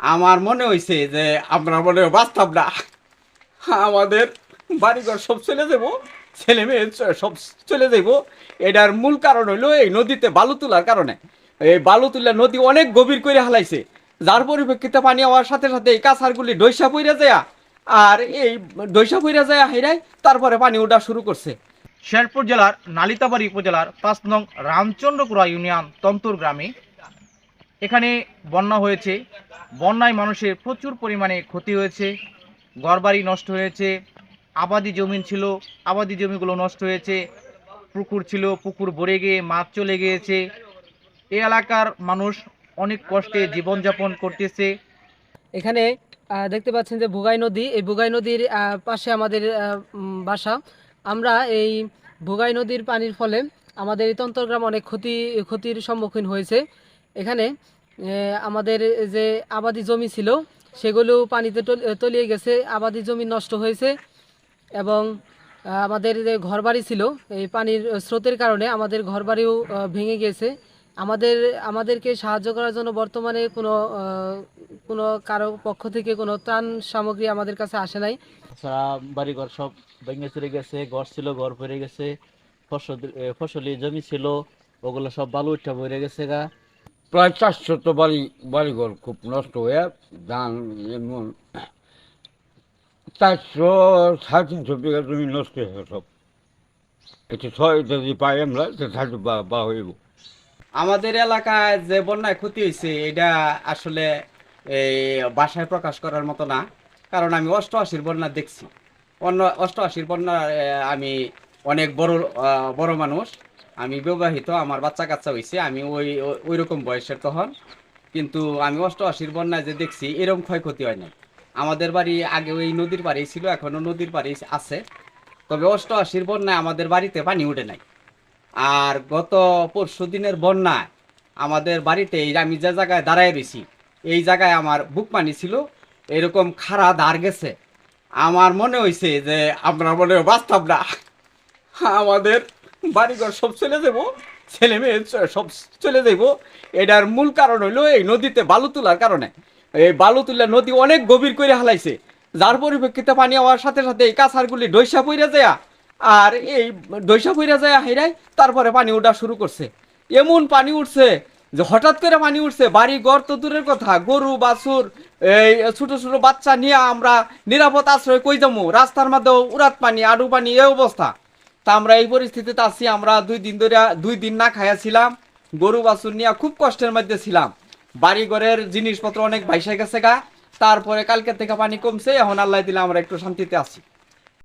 আমার মনে হয়েছে যে আমরা মনে বাস্তব না। আমাদের বাড়িঘর সব চলে যাব ছেলে মেয়ে সব চলে যাব এটার মূল কারণ হইল এই নদীতে বালু তোলার কারণে। এই বালু তুলা নদী অনেক গভীর করে হালাইছে। যার পরিপ্রেক্ষিতে পানি হওয়ার সাথে সাথে এই কাছারগুলি ডৈসা পইরা যায়। আর এই ডৈসা পইরা যায় হেরাই তারপরে পানি ওঠা শুরু করছে। শেরপুর জেলার নালিতাবাড়ি উপজেলার পাঁচ নং রামচন্দ্রপুরা ইউনিয়ন তন্তুর গ্রামে এখানে বন্যা হয়েছে। বন্যায় মানুষের প্রচুর পরিমাণে ক্ষতি হয়েছে। ঘরবাড়ি নষ্ট হয়েছে। আবাদি জমি ছিল, আবাদি জমিগুলো নষ্ট হয়েছে। পুকুর ছিল, পুকুর ভরে গিয়ে মাছ চলে গিয়েছে। এই এলাকার মানুষ অনেক কষ্টে জীবনযাপন করতেছে। এখানে দেখতে পাচ্ছেন যে বুগাই নদী, এই ভোগাই নদীর পাশে আমাদের বাসা। আমরা এই বুগাই নদীর পানির ফলে আমাদের এই তন্তরগ্রাম অনেক ক্ষতি, ক্ষতির সম্মুখীন হয়েছে। এখানে আমাদের যে আবাদি জমি ছিল, সেগুলো পানিতে তলিয়ে গেছে, আবাদি জমি নষ্ট হয়েছে এবং আমাদের যে ঘরবাড়ি ছিল, এই পানির স্রোতের কারণে আমাদের ঘরবাড়িও ভেঙে গেছে। আমাদের, আমাদেরকে সাহায্য করার জন্য বর্তমানে কোনো কোনো কারও পক্ষ থেকে কোনো ত্রাণ সামগ্রী আমাদের কাছে আসে নাই। সারা বাড়িঘর সব ভেঙে চলে গেছে, ঘর ছিল, ঘর ভরে গেছে, ফসল ফসলি জমি ছিল, ওগুলো সব বালু উঠা পড়ে গেছে গা। প্রায় চারশো তো বাড়ি, বাড়িঘর খুব নষ্ট হয়ে ধান এমন চারশো, সাড়ে তিনশো বিঘা জমি নষ্ট হয়ে সব। একটু ছয় যদি পাই আমরা বা হইব। আমাদের এলাকায় যে বন্যায় ক্ষতি হয়েছে এটা আসলে এই বাসায় প্রকাশ করার মতো না। কারণ আমি অষ্টআশির বন্যা দেখছি। অন্য অষ্টআশির বন্যা আমি অনেক বড় বড় মানুষ। আমি বিবাহিত, আমার বাচ্চা কাচ্চা হয়েছে আমি ওই ওই- রকম বয়সের তখন। কিন্তু আমি অষ্ট অষ্টআশির বন্যায় যে দেখছি এরকম ক্ষয়ক্ষতি হয় না আমাদের বাড়ি আগে ওই নদীর পাড়েই ছিল এখনও নদীর পাড়েই আছে। তবে অষ্ট অষ্টআশির বন্যায় আমাদের বাড়িতে পানি উঠে নাই। আর গত পরশু দিনের বন্যায় আমাদের বাড়িতে আমি যে জায়গায় দাঁড়ায় রয়েছি এই জায়গায় আমার বুক পানি ছিল, এরকম খাড়া দাঁড় গেছে। আমার মনে হয়েছে যে আমরা মনে বাস্তব না। আমাদের বাড়িঘর সব চলে যাব, ছেলে মেয়ে সব চলে যাব। এটার মূল কারণ হলো এই নদীতে বালু তোলার কারণে। এই বালু তুলা নদী অনেক গভীর করে হালাইছে। যার পরিপ্রেক্ষিতে পানি হওয়ার সাথে সাথে এই কাছারগুলি ডৈসা পইরা যায়। আর এই ডৈসা পইরা যায় হেরাই তারপরে পানি ওঠা শুরু করছে। এমন পানি উঠছে যে হঠাৎ করে পানি উঠছে বাড়ি ঘর তো দূরের কথা, গরু, বাছুর, এই ছোট ছোট বাচ্চা নিয়ে আমরা নিরাপদ আশ্রয় কই যাব? রাস্তার মধ্যে উড়াত পানি, আডু পানি এই অবস্থা। তা আমরা এই পরিস্থিতিতে আছি, আমরা দুই দিন ধরে, দুই দিন না খাইয়াছিলাম গরু বাছুর নিয়ে খুব কষ্টের মধ্যে ছিলাম। বাড়ি ঘরের জিনিসপত্র অনেক ভাইসা গেছে গা, তারপরে কালকে থেকে পানি কমছে, এখন আল্লাহ দিলে আমরা একটু শান্তিতে আছি।